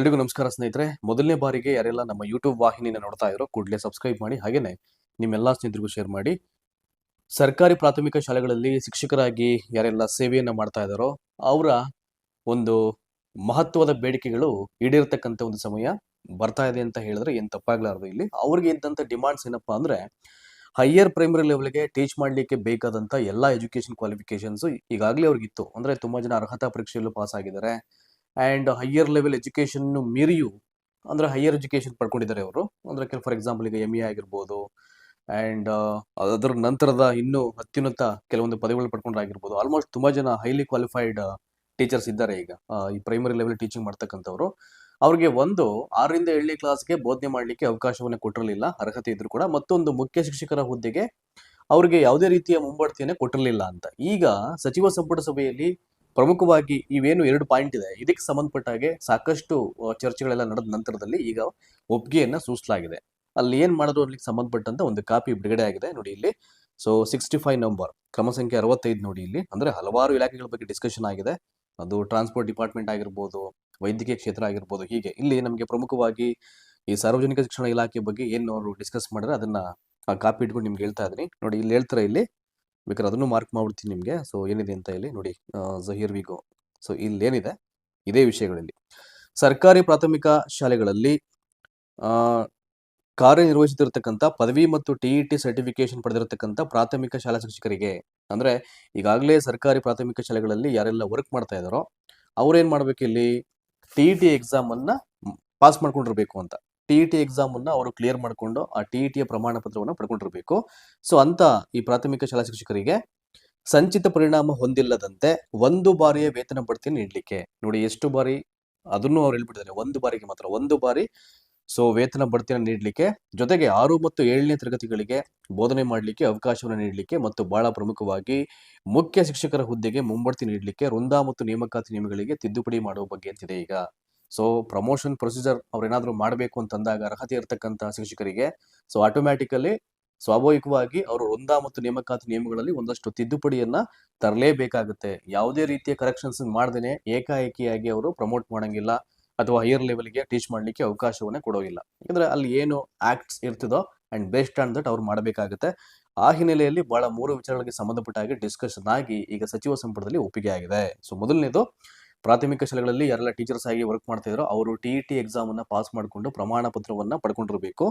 ಎಲ್ರಿಗೂ ನಮಸ್ಕಾರ ಸ್ನೇಹಿತರೆ. ಮೊದಲನೇ ಬಾರಿಗೆ ಯಾರೆಲ್ಲ ನಮ್ಮ ಯೂಟ್ಯೂಬ್ ವಾಹಿನಿನ ನೋಡ್ತಾ ಇರೋ ಕೂಡಲೇ ಸಬ್ಸ್ಕ್ರೈಬ್ ಮಾಡಿ, ಹಾಗೇನೆ ನಿಮ್ಮೆಲ್ಲ ಸ್ನೇಹಿತರಿಗೂ ಶೇರ್ ಮಾಡಿ. ಸರ್ಕಾರಿ ಪ್ರಾಥಮಿಕ ಶಾಲೆಗಳಲ್ಲಿ ಶಿಕ್ಷಕರಾಗಿ ಯಾರೆಲ್ಲ ಸೇವೆಯನ್ನು ಮಾಡ್ತಾ ಇದ್ದಾರೋ, ಅವರ ಒಂದು ಮಹತ್ವದ ಬೇಡಿಕೆಗಳು ಈಡೇರ್ತಕ್ಕಂಥ ಒಂದು ಸಮಯ ಬರ್ತಾ ಇದೆ ಅಂತ ಹೇಳಿದ್ರೆ ಏನ್ ತಪ್ಪಾಗ್ಲಾರ್ದು ಇಲ್ಲಿ. ಅವ್ರಿಗೆ ಇದ್ದಂತ ಡಿಮಾಂಡ್ಸ್ ಏನಪ್ಪಾ ಅಂದ್ರೆ ಹೈಯರ್ ಪ್ರೈಮರಿ ಲೆವೆಲ್ಗೆ ಟೀಚ್ ಮಾಡ್ಲಿಕ್ಕೆ ಬೇಕಾದಂತ ಎಲ್ಲಾ ಎಜುಕೇಶನ್ ಕ್ವಾಲಿಫಿಕೇಶನ್ಸ್ ಈಗಾಗಲೇ ಅವ್ರಿಗಿತ್ತು. ಅಂದ್ರೆ ತುಂಬಾ ಜನ ಅರ್ಹತಾ ಪರೀಕ್ಷೆಯಲ್ಲೂ ಪಾಸ್ ಆಗಿದ್ದಾರೆ. ಅಂಡ್ ಹೈಯರ್ ಲೆವೆಲ್ ಎಜುಕೇಶನ್ ಮೀರಿಯು, ಅಂದ್ರೆ ಹೈಯರ್ ಎಜುಕೇಶನ್ ಪಡ್ಕೊಂಡಿದ್ದಾರೆ ಅವರು. ಅಂದ್ರೆ ಕೆಲ ಫಾರ್ ಎಕ್ಸಾಂಪಲ್ ಈಗ ಎಂ ಎ ಆಗಿರ್ಬೋದು ಅಂಡ್ ಅದರ ನಂತರದ ಇನ್ನೂ ಅತ್ಯುನ್ನತ ಕೆಲವೊಂದು ಪದವಿಗಳು ಪಡ್ಕೊಂಡಾಗಿರ್ಬೋದು ಆಲ್ಮೋಸ್ಟ್ ತುಂಬಾ ಜನ ಹೈಲಿ ಕ್ವಾಲಿಫೈಡ್ ಟೀಚರ್ಸ್ ಇದ್ದಾರೆ ಈಗ. ಈ ಪ್ರೈಮರಿ ಲೆವೆಲ್ ಟೀಚಿಂಗ್ ಮಾಡ್ತಕ್ಕಂಥವ್ರು. ಅವ್ರಿಗೆ ಒಂದು ಆರರಿಂದ ಏಳನೇ ಕ್ಲಾಸ್ಗೆ ಬೋಧನೆ ಮಾಡಲಿಕ್ಕೆ ಅವಕಾಶವನ್ನು ಕೊಟ್ಟಿರಲಿಲ್ಲ, ಅರ್ಹತೆ ಇದ್ರು ಕೂಡ. ಮತ್ತೊಂದು ಮುಖ್ಯ ಶಿಕ್ಷಕರ ಹುದ್ದೆಗೆ ಅವ್ರಿಗೆ ಯಾವುದೇ ರೀತಿಯ ಮುಂಬಡ್ತಿಯನ್ನು ಕೊಟ್ಟಿರಲಿಲ್ಲ ಅಂತ. ಈಗ ಸಚಿವ ಸಂಪುಟ ಸಭೆಯಲ್ಲಿ ಪ್ರಮುಖವಾಗಿ ಇವೇನು ಎರಡು ಪಾಯಿಂಟ್ ಇದೆ. ಇದಕ್ಕೆ ಸಂಬಂಧಪಟ್ಟ ಹಾಗೆ ಸಾಕಷ್ಟು ಚರ್ಚೆಗಳೆಲ್ಲ ನಡೆದ ನಂತರದಲ್ಲಿ ಈಗ ಒಪ್ಪಿಗೆಯನ್ನ ಸೂಚಿಸಲಾಗಿದೆ ಅಲ್ಲಿ ಏನ್ ಮಾಡಿದ್ರು ಅಲ್ಲಿಗೆ ಸಂಬಂಧಪಟ್ಟಂತ ಒಂದು ಕಾಪಿ ಬಿಡುಗಡೆ ಆಗಿದೆ ನೋಡಿ ಇಲ್ಲಿ. ಸೊ ಸಿಕ್ಸ್ಟಿ ಫೈವ್ ನಂಬರ್ ಕ್ರಮ ಸಂಖ್ಯೆ ಅರವತ್ತೈದು ನೋಡಿ ಇಲ್ಲಿ. ಅಂದ್ರೆ ಹಲವಾರು ಇಲಾಖೆಗಳ ಬಗ್ಗೆ ಡಿಸ್ಕಷನ್ ಆಗಿದೆ. ಅದು ಟ್ರಾನ್ಸ್ಪೋರ್ಟ್ ಡಿಪಾರ್ಟ್ಮೆಂಟ್ ಆಗಿರ್ಬೋದು, ವೈದ್ಯಕೀಯ ಕ್ಷೇತ್ರ ಆಗಿರ್ಬೋದು, ಹೀಗೆ. ಇಲ್ಲಿ ನಮಗೆ ಪ್ರಮುಖವಾಗಿ ಈ ಸಾರ್ವಜನಿಕ ಶಿಕ್ಷಣ ಇಲಾಖೆ ಬಗ್ಗೆ ಏನು ಅವರು ಡಿಸ್ಕಸ್ ಮಾಡಿದ್ರೆ ಅದನ್ನ ಕಾಪಿ ಇಟ್ಕೊಂಡು ನಿಮ್ಗೆ ಹೇಳ್ತಾ ಇದ್ದೀನಿ. ನೋಡಿ, ಇಲ್ಲಿ ಹೇಳ್ತಾರೆ ಇಲ್ಲಿ ಬೇಕಾದ್ರೆ ಅದನ್ನು ಮಾರ್ಕ್ ಮಾಡ್ಬಿಡ್ತೀನಿ ನಿಮಗೆ. ಸೊ ಏನಿದೆ ಅಂತ ಹೇಳಿ ನೋಡಿ ಜಹೀರ್ ವಿಗೋ ಸೊ ಇಲ್ಲಿ ಏನಿದೆ ಇದೇ ವಿಷಯಗಳಲ್ಲಿ. ಸರ್ಕಾರಿ ಪ್ರಾಥಮಿಕ ಶಾಲೆಗಳಲ್ಲಿ ಕಾರ್ಯನಿರ್ವಹಿಸುತ್ತಿರತಕ್ಕಂಥ ಪದವಿ ಮತ್ತು ಟಿ ಇ ಟಿ ಸರ್ಟಿಫಿಕೇಶನ್ ಪಡೆದಿರತಕ್ಕಂಥ ಪ್ರಾಥಮಿಕ ಶಾಲಾ ಶಿಕ್ಷಕರಿಗೆ, ಅಂದ್ರೆ ಈಗಾಗಲೇ ಸರ್ಕಾರಿ ಪ್ರಾಥಮಿಕ ಶಾಲೆಗಳಲ್ಲಿ ಯಾರೆಲ್ಲ ವರ್ಕ್ ಮಾಡ್ತಾ ಇದ್ದಾರೋ, ಅವ್ರೇನು ಮಾಡಬೇಕು ಇಲ್ಲಿ ಇ ಎಕ್ಸಾಮ್ ಎಕ್ಸಾಮನ್ನು ಪಾಸ್ ಮಾಡ್ಕೊಂಡಿರಬೇಕು ಅಂತ. ಟಿಇಟಿ ಎಕ್ಸಾಮ್ ಅನ್ನ ಅವರು ಕ್ಲಿಯರ್ ಮಾಡ್ಕೊಂಡು ಆ ಟಿ ಇ ಟಿಯ ಪ್ರಮಾಣ ಪತ್ರವನ್ನು ಪಡ್ಕೊಂಡಿರಬೇಕು. ಸೊ ಅಂತ ಈ ಪ್ರಾಥಮಿಕ ಶಾಲಾ ಶಿಕ್ಷಕರಿಗೆ ಸಂಚಿತ ಪರಿಣಾಮ ಹೊಂದಿಲ್ಲದಂತೆ ಒಂದು ಬಾರಿಯ ವೇತನ ಬಡ್ತಿ ನೀಡಲಿಕ್ಕೆ. ನೋಡಿ, ಎಷ್ಟು ಬಾರಿ ಅದನ್ನು ಅವ್ರು ಹೇಳ್ಬಿಟ್ಟಿದ್ದಾರೆ. ಒಂದು ಬಾರಿಗೆ ಮಾತ್ರ, ಒಂದು ಬಾರಿ. ಸೊ ವೇತನ ಬಡ್ತಿಯನ್ನು ನೀಡಲಿಕ್ಕೆ, ಜೊತೆಗೆ ಆರು ಮತ್ತು ಏಳನೇ ತರಗತಿಗಳಿಗೆ ಬೋಧನೆ ಮಾಡಲಿಕ್ಕೆ ಅವಕಾಶವನ್ನು ನೀಡಲಿಕ್ಕೆ ಮತ್ತು ಬಹಳ ಪ್ರಮುಖವಾಗಿ ಮುಖ್ಯ ಶಿಕ್ಷಕರ ಹುದ್ದೆಗೆ ಮುಂಬಡ್ತಿ ನೀಡಲಿಕ್ಕೆ, ವೃಂದ ಮತ್ತು ನೇಮಕಾತಿ ನಿಯಮಗಳಿಗೆ ತಿದ್ದುಪಡಿ ಮಾಡುವ ಬಗ್ಗೆ ಅಂತಿದೆ ಈಗ. ಸೊ ಪ್ರಮೋಷನ್ ಪ್ರೊಸೀಜರ್ ಅವ್ರೇನಾದ್ರೂ ಮಾಡಬೇಕು ಅಂತಂದಾಗ ಅರ್ಹತೆ ಇರತಕ್ಕಂತಹ ಶಿಕ್ಷಕರಿಗೆ ಸೊ ಆಟೋಮ್ಯಾಟಿಕಲಿ ಸ್ವಾಭಾವಿಕವಾಗಿ ಅವರು ವೃಂದ ಮತ್ತು ನೇಮಕಾತಿ ನಿಯಮಗಳಲ್ಲಿ ಒಂದಷ್ಟು ತಿದ್ದುಪಡಿಯನ್ನ ತರಲೇಬೇಕಾಗುತ್ತೆ. ಯಾವುದೇ ರೀತಿಯ ಕರೆಕ್ಷನ್ಸ್ ಮಾಡದೇನೆ ಏಕಾಏಕಿಯಾಗಿ ಅವರು ಪ್ರಮೋಟ್ ಮಾಡಂಗಿಲ್ಲ ಅಥವಾ ಹೈಯರ್ ಲೆವೆಲ್ಗೆ ಟೀಚ್ ಮಾಡಲಿಕ್ಕೆ ಅವಕಾಶವನ್ನ ಕೊಡೋಗಿಲ್ಲ ಯಾಕಂದ್ರೆ ಅಲ್ಲಿ ಏನು ಆಕ್ಟ್ಸ್ ಇರ್ತದೋ ಅಂಡ್ ಬೇಸ್ಡ್ ಆನ್ ದಟ್ ಅವ್ರು ಮಾಡಬೇಕಾಗುತ್ತೆ. ಆ ಹಿನ್ನೆಲೆಯಲ್ಲಿ ಬಹಳ ಮೂರು ವಿಚಾರಗಳಿಗೆ ಸಂಬಂಧಪಟ್ಟ ಹಾಗೆ ಡಿಸ್ಕಷನ್ ಆಗಿ ಈಗ ಸಚಿವ ಸಂಪುಟದಲ್ಲಿ ಒಪ್ಪಿಗೆ ಆಗಿದೆ. ಸೊ ಮೊದಲನೇದು ಪ್ರಾಥಮಿಕ ಶಾಲೆಗಳಲ್ಲಿ ಯಾರೆಲ್ಲ ಟೀಚರ್ಸ್ ಆಗಿ ವರ್ಕ್ ಮಾಡ್ತಾ ಇದ್ರು ಅವರು ಟಿ ಟಿ ಎಕ್ಸಾಮ್ ಅನ್ನ ಪಾಸ್ ಮಾಡಿಕೊಂಡು ಪ್ರಮಾಣ ಪತ್ರವನ್ನ ಪಡ್ಕೊಂಡಿರಬೇಕು.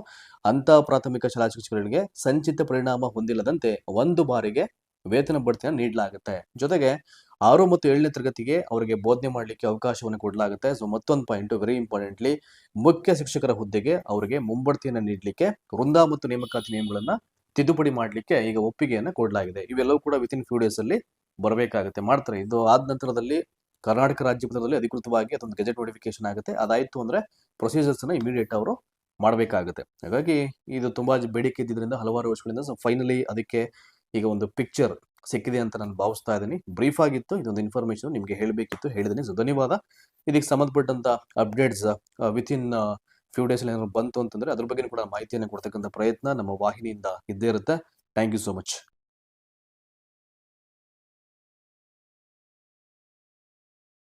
ಅಂತ ಪ್ರಾಥಮಿಕ ಶಾಲಾ ಶಿಕ್ಷಕರಿಗೆ ಸಂಚಿತ ಪರಿಣಾಮ ಹೊಂದಿಲ್ಲದಂತೆ ಒಂದು ಬಾರಿಗೆ ವೇತನ ಬಡ್ತಿಯನ್ನು ನೀಡಲಾಗುತ್ತೆ. ಜೊತೆಗೆ ಆರು ಮತ್ತು ಏಳನೇ ತರಗತಿಗೆ ಅವರಿಗೆ ಬೋಧನೆ ಮಾಡಲಿಕ್ಕೆ ಅವಕಾಶವನ್ನು ಕೊಡಲಾಗುತ್ತೆ. ಸೊ ಮತ್ತೊಂದು ಪಾಯಿಂಟ್ ವೆರಿ ಇಂಪಾರ್ಟೆಂಟ್ಲಿ ಮುಖ್ಯ ಶಿಕ್ಷಕರ ಹುದ್ದೆಗೆ ಅವರಿಗೆ ಮುಂಬಡ್ತಿಯನ್ನು ನೀಡಲಿಕ್ಕೆ ವೃಂದ ಮತ್ತು ನೇಮಕಾತಿ ನಿಯಮಗಳನ್ನು ತಿದ್ದುಪಡಿ ಮಾಡಲಿಕ್ಕೆ ಈಗ ಒಪ್ಪಿಗೆಯನ್ನು ಕೊಡಲಾಗಿದೆ. ಇವೆಲ್ಲವೂ ಕೂಡ ವಿತಿನ್ ಫ್ಯೂ ಡೇಸ್ ಅಲ್ಲಿ ಬರಬೇಕಾಗುತ್ತೆ. ಮಾಡ್ತಾರೆ. ಇದು ಆದ ನಂತರದಲ್ಲಿ ಕರ್ನಾಟಕ ರಾಜ್ಯ ಮಟ್ಟದಲ್ಲಿ ಅಧಿಕೃತವಾಗಿ ಅದೊಂದು ಗೆಜೆಟ್ ನೋಟಿಫಿಕೇಶನ್ ಆಗುತ್ತೆ. ಅದಾಯಿತು ಅಂದ್ರೆ ಪ್ರೊಸೀಜರ್ಸ್ನ ಇಮಿಡಿಯೇಟ್ ಅವರು ಮಾಡಬೇಕಾಗುತ್ತೆ. ಹಾಗಾಗಿ ಇದು ತುಂಬಾ ಬೇಡಿಕೆ ಇದ್ದಿದ್ದರಿಂದ ಹಲವಾರು ವರ್ಷಗಳಿಂದ ಫೈನಲಿ ಅದಕ್ಕೆ ಈಗ ಒಂದು ಪಿಕ್ಚರ್ ಸಿಕ್ಕಿದೆ ಅಂತ ನಾನು ಭಾವಿಸ್ತಾ ಇದ್ದೀನಿ. ಬ್ರೀಫ್ ಆಗಿತ್ತು, ಇದೊಂದು ಇನ್ಫಾರ್ಮೇಷನ್ ನಿಮಗೆ ಹೇಳಬೇಕಿತ್ತು ಹೇಳಿದ್ದೀನಿ ಸೊ ಧನ್ಯವಾದ. ಇದಕ್ಕೆ ಸಂಬಂಧಪಟ್ಟಂತ ಅಪ್ಡೇಟ್ಸ್ ವಿತಿನ್ ಫ್ಯೂ ಡೇಸ್ ಏನಾದ್ರು ಬಂತು ಅಂತಂದ್ರೆ ಅದ್ರ ಬಗ್ಗೆ ಕೂಡ ಮಾಹಿತಿಯನ್ನು ಕೊಡ್ತಕ್ಕಂಥ ಪ್ರಯತ್ನ ನಮ್ಮ ವಾಹಿನಿಯಿಂದ ಇದ್ದೇ ಇರುತ್ತೆ. Thank you so much